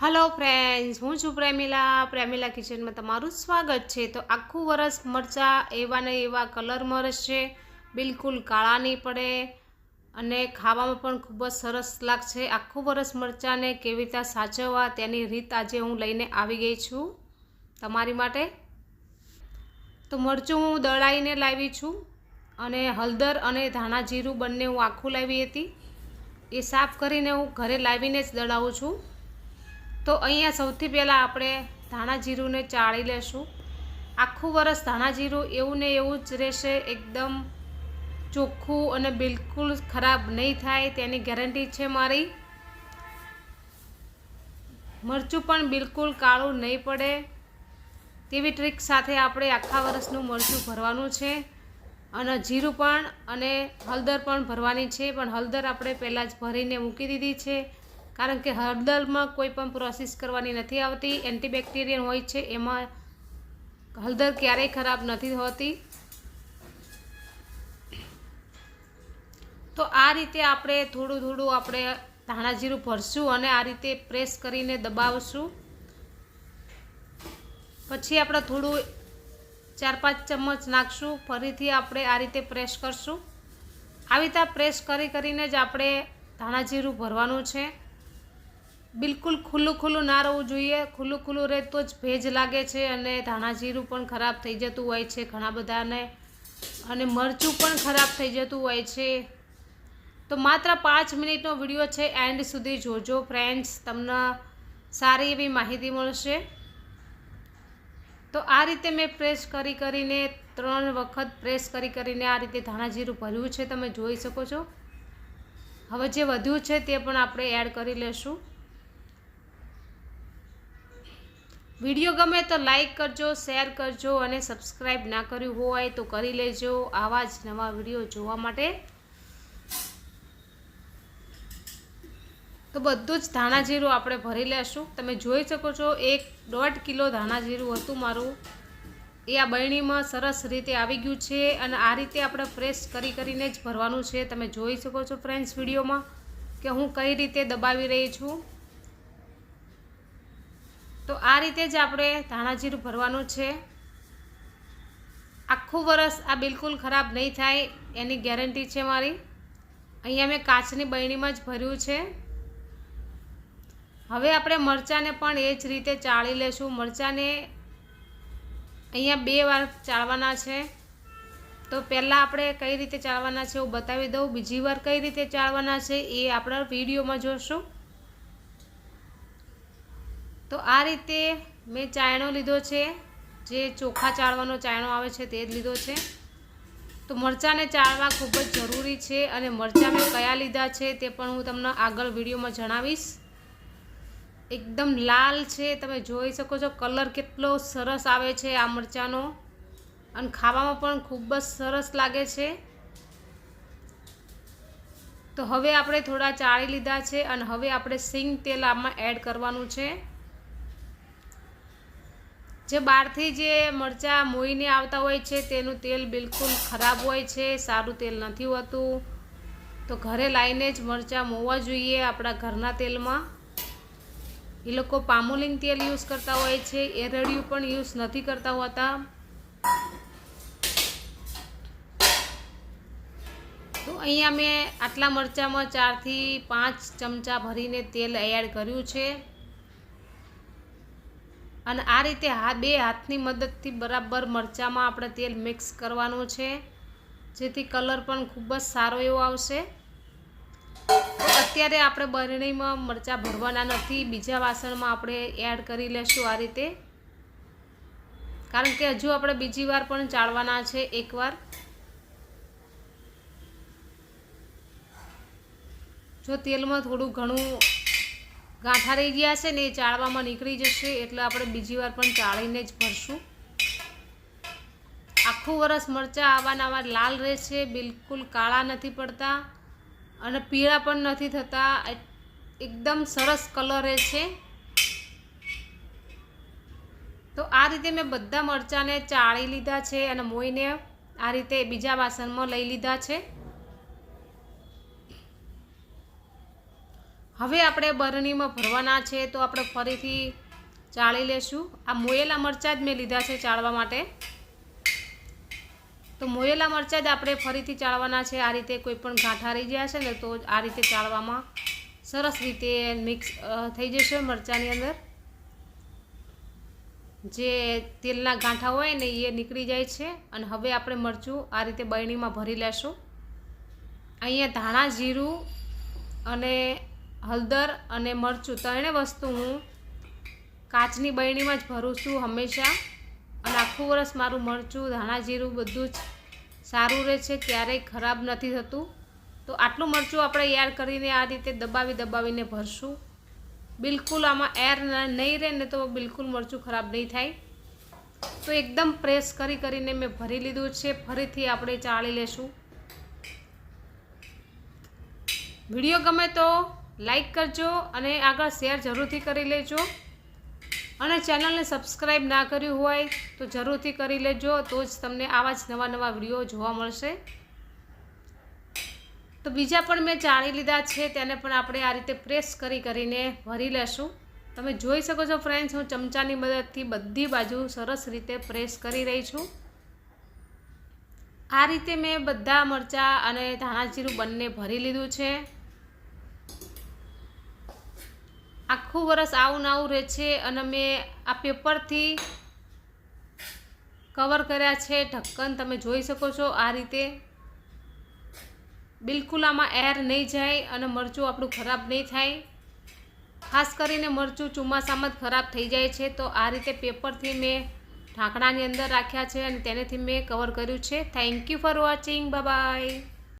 Hello friends હું છું પ્રેમિલા. પ્રેમિલા કિચનમાં તમારું સ્વાગત છે. તો આખું વરસ મરચાં એવા ને એવા કલરમાં રહેશે બિલકુલ કાળા નહીં પડે અને ખાવામાં પણ ખૂબ જ સરસ લાગશે. આખું વરસ મરચાંને કેવી રીતે સાચવવા તેની રીત આજે હું લઈને આવી ગઈ છું તમારી માટે. તો મરચું હું દળાઈને લાવી છું અને હળદર અને ધાણા જીરું બંને હું આખું લાવી હતી. એ સાફ કરીને હું ઘરે લાવીને જ દળાવું છું. તો અહીંયા સૌથી પહેલાં આપણે ધાણા જીરુંને ચાળી લેશું. આખું વરસ ધાણા જીરું એવું ને એવું જ રહેશે, એકદમ ચોખ્ખું અને બિલકુલ ખરાબ નહીં થાય, તેની ગેરંટી છે મારી. મરચું પણ બિલકુલ કાળું નહીં પડે. તેવી ટ્રીક સાથે આપણે આખા વરસનું મરચું ભરવાનું છે. અને જીરું પણ અને હળદર પણ ભરવાની છે, પણ હળદર આપણે પહેલાં જ ભરીને મૂકી દીધી છે. કારણ કે હળદરમાં કોઈ પણ પ્રોસેસ કરવાની નથી આવતી. એન્ટીબેક્ટેરિયન હોય છે, એમાં હળદર ક્યારેય ખરાબ નથી હોતી. તો આ રીતે આપણે થોડું થોડું આપણે ધાણાજીરું ભરશું અને આ રીતે પ્રેસ કરીને દબાવશું. પછી આપણે થોડું ચાર પાંચ ચમચ નાખશું. ફરીથી આપણે આ રીતે પ્રેસ કરશું. આવી રીતે પ્રેસ કરી કરીને જ આપણે ધાણાજીરું ભરવાનું છે. બિલકુલ ખુલ્લું ખુલ્લું ના રહેવું જોઈએ. ખુલ્લું ખુલ્લું રહે તો જ ભેજ લાગે છે અને ધાણા જીરું પણ ખરાબ થઈ જતું હોય છે ઘણા બધાને. અને મરચું પણ ખરાબ થઈ જતું હોય છે. તો માત્ર પાંચ મિનિટનો વીડિયો છે, એન્ડ સુધી જોજો ફ્રેન્ડ્સ. તમને સારી એવી માહિતી મળશે. તો આ રીતે મેં પ્રેસ કરી કરીને, ત્રણ વખત પ્રેસ કરી કરીને આ રીતે ધાણા જીરું ભર્યું છે. તમે જોઈ શકો છો. હવે જે વધ્યું છે તે પણ આપણે એડ કરી લેશું. વીડિયો ગમે તો લાઈક કરજો, શેર કરજો અને સબસ્ક્રાઈબ ના કર્યું હોય તો કરી લેજો. આવા જ નવા વીડિયો જોવા માટે. તો બધું જ ધાણા જીરું આપણે ભરી લેશું. તમે જોઈ શકો છો, એક દોઢ કિલો ધાણા જીરું હતું મારું. એ આ બરણીમાં સરસ રીતે આવી ગયું છે અને આ રીતે આપણે ફ્રેશ કરી કરીને જ ભરવાનું છે. તમે જોઈ શકો છો ફ્રેન્ડ્સ વિડીયોમાં કે હું કઈ રીતે દબાવી રહી છું. તો આ રીતે જ આપણે ધાણા જીરું ભરવાનું છે. આખું વરસ આ બિલકુલ ખરાબ નહીં થાય, એની ગેરંટી છે મારી. અહીંયા મેં કાચની બરણીમાં જ ભર્યું છે. હવે આપણે મરચાંને પણ એ જ રીતે ચાળી લેશું. મરચાંને અહીંયા બે વાર ચાળવાના છે. તો પહેલાં આપણે કઈ રીતે ચાળવાના છે હું બતાવી દઉં. બીજી વાર કઈ રીતે ચાળવાના છે એ આપણા વિડીયોમાં જોશું. તો આ રીતે મેં ચાયણો લીધો છે, જે ચોખા ચાળવાનો ચાયણો આવે છે તે જ લીધો છે. તો મરચાંને ચાળવા ખૂબ જ જરૂરી છે અને મરચાં મેં કયા લીધા છે તે પણ હું તમને આગળ વિડીયોમાં જણાવીશ. એકદમ લાલ છે, તમે જોઈ શકો છો કલર કેટલો સરસ આવે છે આ મરચાંનો. અને ખાવામાં પણ ખૂબ જ સરસ લાગે છે. તો હવે આપણે થોડા ચાળી લીધા છે અને હવે આપણે સિંગ તેલ આમાં એડ કરવાનું છે. જે બહારથી જે મરચાં મોઈને આવતા હોય છે, તેનું તેલ બિલકુલ ખરાબ હોય છે, સારું તેલ નથી હોતું. તો ઘરે લાવીને જ મરચાં મોવા જોઈએ આપણા ઘરના તેલમાં. એ લોકો પામોલિંગ તેલ યુઝ કરતા હોય છે, એરડિયું પણ યુઝ નથી કરતા હોતા. તો અહીંયા મેં આટલા મરચાંમાં ચારથી પાંચ ચમચા ભરીને તેલ એડ કર્યું છે. અને આ રીતે હા, બે હાથની મદદથી બરાબર મરચાંમાં આપણે તેલ મિક્સ કરવાનું છે. જેથી કલર પણ ખૂબ જ સારો એવો આવશે. અત્યારે આપણે બરણીમાં મરચાં ભરવાના નથી. બીજા વાસણમાં આપણે એડ કરી લેશું આ રીતે. કારણ કે હજુ આપણે બીજી વાર પણ ચાળવાના છે એકવાર. જો તેલમાં થોડું ઘણું ગાંઠા રહી ગયા છે ને એ ચાળવામાં નીકળી જશે એટલે આપણે બીજી વાર પણ ચાળીને જ ભરશું. આખું વરસ મરચાં આવાના આવા લાલ રહેશે, બિલકુલ કાળા નથી પડતા અને પીળા પણ નથી થતા. એકદમ સરસ કલર રહે છે. તો આ રીતે મેં બધા મરચાંને ચાળી લીધા છે અને મોઈને આ રીતે બીજા વાસણમાં લઈ લીધા છે. હવે આપણે બરણીમાં ભરવાના છે તો આપણે ફરીથી ચાળી લેશું. આ મોયેલા મરચાં જ મેં લીધા છે ચાળવા માટે. તો મોયેલા મરચાં જ આપણે ફરીથી ચાળવાના છે. આ રીતે કોઈ પણ ગાંઠા રહી ગયા છે ને તો આ રીતે ચાળવામાં સરસ રીતે મિક્સ થઈ જશે મરચાંની અંદર. જે તેલના ગાંઠા હોય ને એ નીકળી જાય છે. અને હવે આપણે મરચું આ રીતે બરણીમાં ભરી લેશું. અહીંયા ધાણા, જીરું અને હળદર અને મરચું ત્રણે વસ્તુ હું કાચની બરણીમાં જ ભરું છું હંમેશા. અને આખું વરસ મારું મરચું, ધાણા જીરું બધું જ સારું રહે છે, ક્યારેય ખરાબ નથી થતું. તો આટલું મરચું આપણે એડ કરીને આ રીતે દબાવી દબાવીને ભરશું. બિલકુલ આમાં એર નહીં રહે, ને તો બિલકુલ મરચું ખરાબ નહીં થાય. તો એકદમ પ્રેસ કરી કરીને મેં ભરી લીધું છે, ફરીથી આપણે ચાળી લેશું. વીડિયો ગમે તો લાઈક કરજો અને આગળ શેર જરૂરથી કરી લેજો. અને ચેનલને સબસ્ક્રાઈબ ના કર્યું હોય તો જરૂરથી કરી લેજો, તો જ તમને આવા જ નવા નવા વીડિયો જોવા મળશે. તો બીજા પણ મેં ચાળી લીધા છે, તેને પણ આપણે આ રીતે પ્રેસ કરી કરીને ભરી લેશું. તમે જોઈ શકો છો ફ્રેન્ડ્સ, હું ચમચાની મદદથી બધી બાજુ સરસ રીતે પ્રેસ કરી રહી છું. આ રીતે મેં બધા મરચાં અને ધાણા જીરું બંને ભરી લીધું છે. આખું વરસ આવું આવું રહે છે અને મેં આ પેપરથી કવર કર્યા છે, ઢક્કન તમે જોઈ શકો છો આ રીતે. બિલકુલ આમાં એર નહીં જાય અને મરચું આપણું ખરાબ નહીં થાય. ખાસ કરીને મરચું ચોમાસામાં જ ખરાબ થઈ જાય છે, તો આ રીતે પેપરથી મેં ઢાંકણાની અંદર રાખ્યા છે અને તેનેથી મેં કવર કર્યું છે. Thank you for watching bye